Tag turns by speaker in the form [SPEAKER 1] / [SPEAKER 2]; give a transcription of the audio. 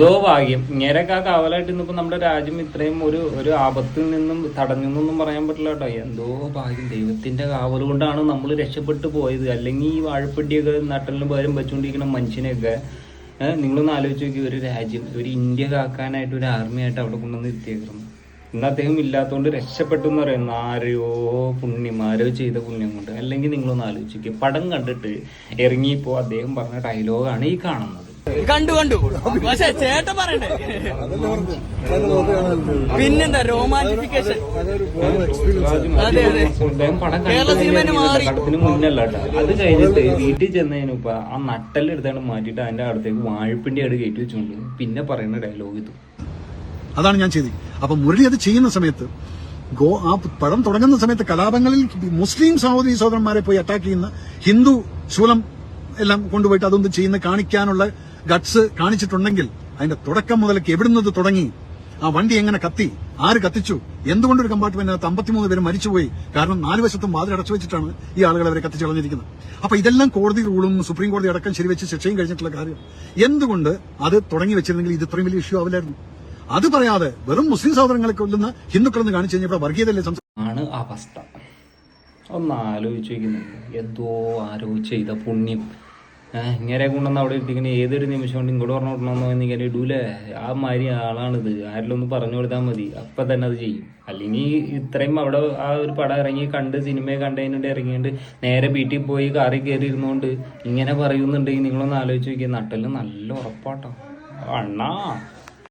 [SPEAKER 1] എന്തോ ഭാഗ്യം. ഇങ്ങനെയൊക്കെ കാവലായിട്ട് ഇന്നിപ്പോ നമ്മുടെ രാജ്യം ഇത്രയും ഒരു ഒരു ആപത്തിൽ നിന്നും തടഞ്ഞു എന്നൊന്നും പറയാൻ പറ്റില്ല കേട്ടോ. എന്തോ ഭാഗ്യം. ദൈവത്തിന്റെ കാവൽ കൊണ്ടാണ് നമ്മൾ രക്ഷപ്പെട്ടു പോയത്. അല്ലെങ്കിൽ ഈ വാഴപ്പെട്ടിയൊക്കെ നട്ടലിന് പകരം വെച്ചുകൊണ്ടിരിക്കുന്ന മനുഷ്യനെയൊക്കെ നിങ്ങളൊന്ന് ആലോചിച്ച് നോക്കി. ഒരു രാജ്യം ഒരു ഇന്ത്യ കാക്കാനായിട്ട് ഒരു ആർമിയായിട്ട് അവിടെ കൊണ്ടുവന്ന് എത്തിയേക്കുന്നു. ഇന്ന് അദ്ദേഹം ഇല്ലാത്തതുകൊണ്ട് രക്ഷപ്പെട്ടു എന്ന് പറയുന്നത് ആരെയോ പുണ്യം ആരോ ചെയ്ത പുണ്യം കൊണ്ട്. അല്ലെങ്കിൽ നിങ്ങളൊന്ന് ആലോചിക്കുക പടം കണ്ടിട്ട് ഇറങ്ങിയപ്പോ അദ്ദേഹം പറഞ്ഞ ഡയലോഗാണ് ഈ കാണുന്നത്.
[SPEAKER 2] കണ്ടു കണ്ടു. പക്ഷെ ചേട്ടൻ പറയണ്ടേ പിന്നെന്താ റോമാന്റിഫിക്കേഷൻ അതെ, അതെ. കേരള സിനിമ മാറി.
[SPEAKER 1] മുന്നല്ല അത് കഴിഞ്ഞിട്ട് വീട്ടിൽ ചെന്നതിന് ഇപ്പൊ ആ നട്ടെല്ലെടുത്താണ് മാറ്റിട്ട് അതിന്റെ അടുത്തേക്ക് വാഴപ്പിണ്ടി അവിടെ കയറ്റി വെച്ചുകൊണ്ട് പിന്നെ പറയുന്ന ഡയലോഗ് ഇത്.
[SPEAKER 3] അതാണ് ഞാൻ ചെയ്തത്. അപ്പൊ മുരളി അത് ചെയ്യുന്ന സമയത്ത് ഗോ ആ പടം തുടങ്ങുന്ന സമയത്ത് കലാപങ്ങളിൽ മുസ്ലിം സഹോദരി സഹോദരന്മാരെ പോയി അറ്റാക്ക് ചെയ്യുന്ന ഹിന്ദു ശൂലം എല്ലാം കൊണ്ടുപോയിട്ട് അതൊന്നും ചെയ്യുന്ന കാണിക്കാനുള്ള ഗട്സ് കാണിച്ചിട്ടുണ്ടെങ്കിൽ അതിന്റെ തുടക്കം മുതലേക്ക് എവിടുന്നത് തുടങ്ങി? ആ വണ്ടി എങ്ങനെ കത്തി? ആര് കത്തിച്ചു? എന്തുകൊണ്ടൊരു കമ്പാർട്ട്മെന്റിനകത്ത് അമ്പത്തിമൂന്ന് പേര് മരിച്ചുപോയി? കാരണം നാല് വശത്തും വാതിൽ അടച്ചു വെച്ചിട്ടാണ് ഈ ആളുകൾ അവരെ കത്തിച്ചു കളഞ്ഞിരിക്കുന്നത് അപ്പൊ ഇതെല്ലാം കോടതി റൂളും സുപ്രീം കോടതി അടക്കം ശരിവെച്ച് ശിക്ഷയും കഴിഞ്ഞിട്ടുള്ള കാര്യം. എന്തുകൊണ്ട് അത് തുടങ്ങി വെച്ചിരുന്നെങ്കിൽ ഇത് ഇത്രയും വലിയ ഇഷ്യൂ ആവില്ലായിരുന്നു? അത് പറയാതെ വെറും മുസ്ലിം സഹോദരങ്ങളെ കൊല്ലുന്ന ഹിന്ദുക്കളെന്ന് കാണിച്ചു കഴിഞ്ഞപ്പോൾ വർഗീയതല്ലേ
[SPEAKER 1] ആണ് അവസ്ഥ. ഒന്ന് ആലോചിച്ചു എന്തോ ആരോ പുണ്യം. ഇങ്ങനെ കൊണ്ടുവന്ന് അവിടെ ഇട്ടിങ്ങനെ ഏതൊരു നിമിഷം കൊണ്ട് ഇങ്ങോട്ട് പറഞ്ഞു എന്ന് ഇങ്ങനെ ഇടൂലേ. ആ മാതിരി ആളാണിത്. ഒന്ന് പറഞ്ഞു കൊടുത്താൽ മതി. അപ്പൊ തന്നെ അത് ചെയ്യും. അല്ലെങ്കിൽ ഇത്രയും അവിടെ ആ ഒരു പടം ഇറങ്ങി കണ്ട് സിനിമയെ കണ്ടതിനുണ്ട് ഇറങ്ങിയിട്ട് നേരെ വീട്ടിൽ പോയി കാറി കയറി ഇരുന്നുകൊണ്ട് ഇങ്ങനെ പറയുന്നുണ്ടെങ്കിൽ നിങ്ങളൊന്ന് ആലോചിച്ച് നോക്കിയാൽ നട്ടൽ നല്ല ഉറപ്പാട്ടോ. അണ്ണാ